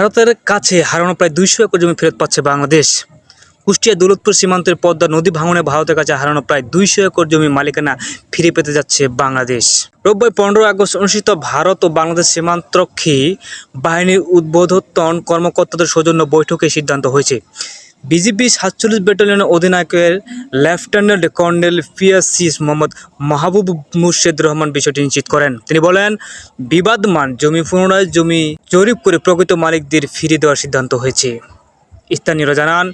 ভারতের কাছে হারানো প্রায় দুইশো একর জমি ফেরত পাচ্ছে বাংলাদেশ। কুষ্টিয়া দৌলতপুর সীমান্তের পদ্মা নদী ভাঙনে ভারতের কাছে হারানো প্রায় দুইশো একর জমি মালিকানা ফিরে পেতে যাচ্ছে বাংলাদেশ। রোববার পনেরো আগস্ট অনুষ্ঠিত ভারত ও বাংলাদেশ সীমান্তরক্ষী বাহিনীর উদ্বোধন কর্মকর্তাদের সৌজন্য বৈঠকে সিদ্ধান্ত হয়েছে। বিজিবি সাতচল্লিশ ব্যাটালিয়নের অধিনায়কের lieutenant colonel PSC Mohammad Mahbub Murshed Rahman বিষয়টি নিশ্চিত করেন। তিনি বলেন বিবাদমান জমি পুনরায় জমি জরিপ করে প্রকৃত মালিকদের ফিরিয়ে দেওয়ার সিদ্ধান্ত হয়েছে। স্থানীয়রা জানান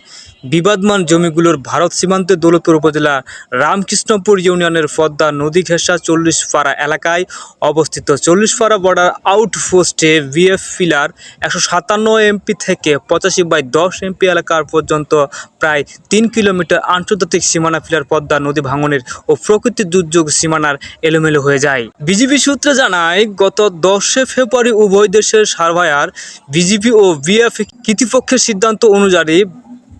বিবাদমান জমিগুলোর ভারত সীমান্তে দৌলতপুর উপজেলা রামকৃষ্ণপুর ইউনিয়নের পদ্মা নদী ঘেঁষা চল্লিশ পাড়া এলাকায় অবস্থিত। চল্লিশ পাড়া বর্ডার আউটপোস্টে ভিএফ ফিলার একশো সাতান্ন এমপি থেকে পঁচাশি বাই দশ এমপি এলাকার পর্যন্ত প্রায় তিন কিলোমিটার আন্তর্জাতিক সীমানা ফিলার পদ্মা নদী ভাঙনের ও প্রকৃতি দুর্যোগ সীমানার এলোমেলো হয়ে যায়। বিজিবি সূত্রে জানায়, গত দশে ফেব্রুয়ারি উভয় দেশের সার্ভায়ার বিজিপি ও বিএফ কর্তৃপক্ষের সিদ্ধান্ত অনুযায়ী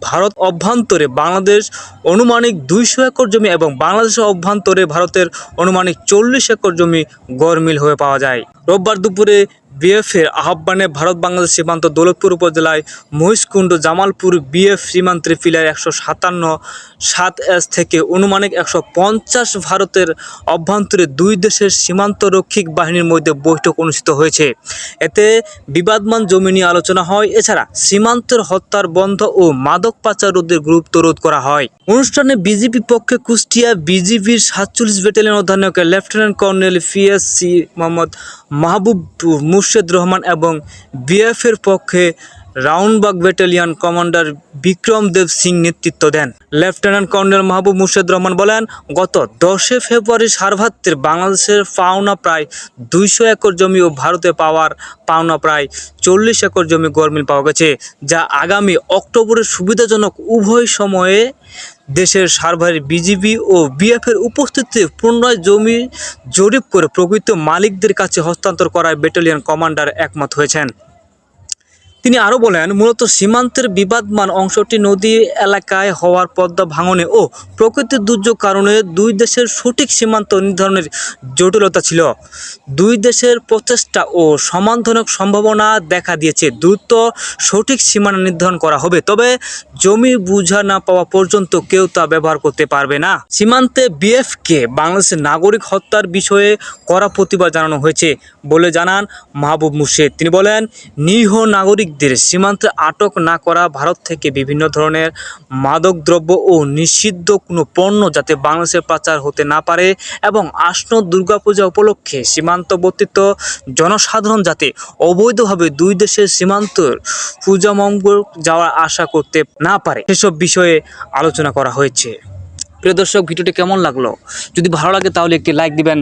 ভারত অভ্যন্তরে বাংলাদেশ অনুমানিক দুইশো একর জমি এবং বাংলাদেশের অভ্যন্তরে ভারতের অনুমানিক চল্লিশ একর জমি গড়মিল হয়ে পাওয়া যায়। রোববার দুপুরে বিএফের আহ্বানে ভারত বাংলাদেশ সীমান্ত দৌলতপুর উপজেলায় মহিষকুণ্ড জামালপুর বিএফ সীমান্তের ফিলার একশো সাতান্ন সাত এস থেকে অনুমানিক একশো পঞ্চাশ ভারতের অভ্যন্তরে দুই দেশের সীমান্তরক্ষিক বাহিনীর মধ্যে বৈঠক অনুষ্ঠিত হয়েছে। এতে বিবাদমান জমি নিয়ে আলোচনা হয়। এছাড়া সীমান্তের হত্যার বন্ধ ও মাদক পাচার রোধের গুরুত্ব রোধ করা হয়। অনুষ্ঠানে বিজেপি পক্ষে কুষ্টিয়া বিজিবির সাতচল্লিশ ব্যাটালিয়ন অধিনায়ক lieutenant colonel PSC Mohammad Mahbub Murshed Rahman এবং বিএফের পক্ষে রাউন্ডবাগ ব্যাটালিয়ন কমান্ডার বিক্রম দেব সিং নেতৃত্ব দেন। লেফটেন্যান্ট কর্নেল মাহবুব মুর্শেদ রহমান বলেন, গত দশে ফেব্রুয়ারি সার্ভাত্রের বাংলাদেশের পাওনা প্রায় দুইশো একর জমি ও ভারতে পাওয়ার পাওনা প্রায় চল্লিশ একর জমি গরমিল পাওয়া গেছে, যা আগামী অক্টোবরের সুবিধাজনক উভয় সময়ে দেশের সার্ভারে বিজিবি ও বিএফের উপস্থিতিতে পুনরায় জমি জরিপ করে প্রকৃত মালিকদের কাছে হস্তান্তর করায় ব্যাটালিয়ন কমান্ডার একমত হয়েছেন। তিনি আরও বলেন, মূলত সীমান্তের বিবাদমান অংশটি নদী এলাকায় হওয়ার পদ্মা ভাঙনে ও প্রকৃতির দুর্যোগ কারণে দুই দেশের সঠিক সীমান্ত নির্ধারণের জটিলতা ছিল। দুই দেশের প্রচেষ্টা ও সমাধানক সম্ভাবনা দেখা দিয়েছে। দ্রুত সঠিক সীমানা নির্ধারণ করা হবে, তবে জমি বুঝা না পাওয়া পর্যন্ত কেউ তা ব্যবহার করতে পারবে না। সীমান্তে বিএফকে বাংলাদেশের নাগরিক হত্যার বিষয়ে কড়া প্রতিবাদ জানানো হয়েছে বলে জানান মাহবুব মুর্শেদ। তিনি বলেন, নিরীহ নাগরিকদের সীমান্তে আটক না করা ভারত থেকে বিভিন্ন ধরনের মাদকদ্রব্য ও নিষিদ্ধ কোনো পণ্য যাতে বাংলাদেশে পাচার হতে না পারে এবং আসন্ন দুর্গাপূজা উপলক্ষে সীমান্তবর্তিত জনসাধারণ যাতে অবৈধভাবে দুই দেশের সীমান্তর পূজামঙ্গল যাওয়ার আশা করতে না পারে, সেসব বিষয়ে আলোচনা করা হয়েছে। প্রিয় দর্শক, ভিডিওটি কেমন লাগল? যদি ভালো লাগে তাহলে একটি লাইক দিবেন।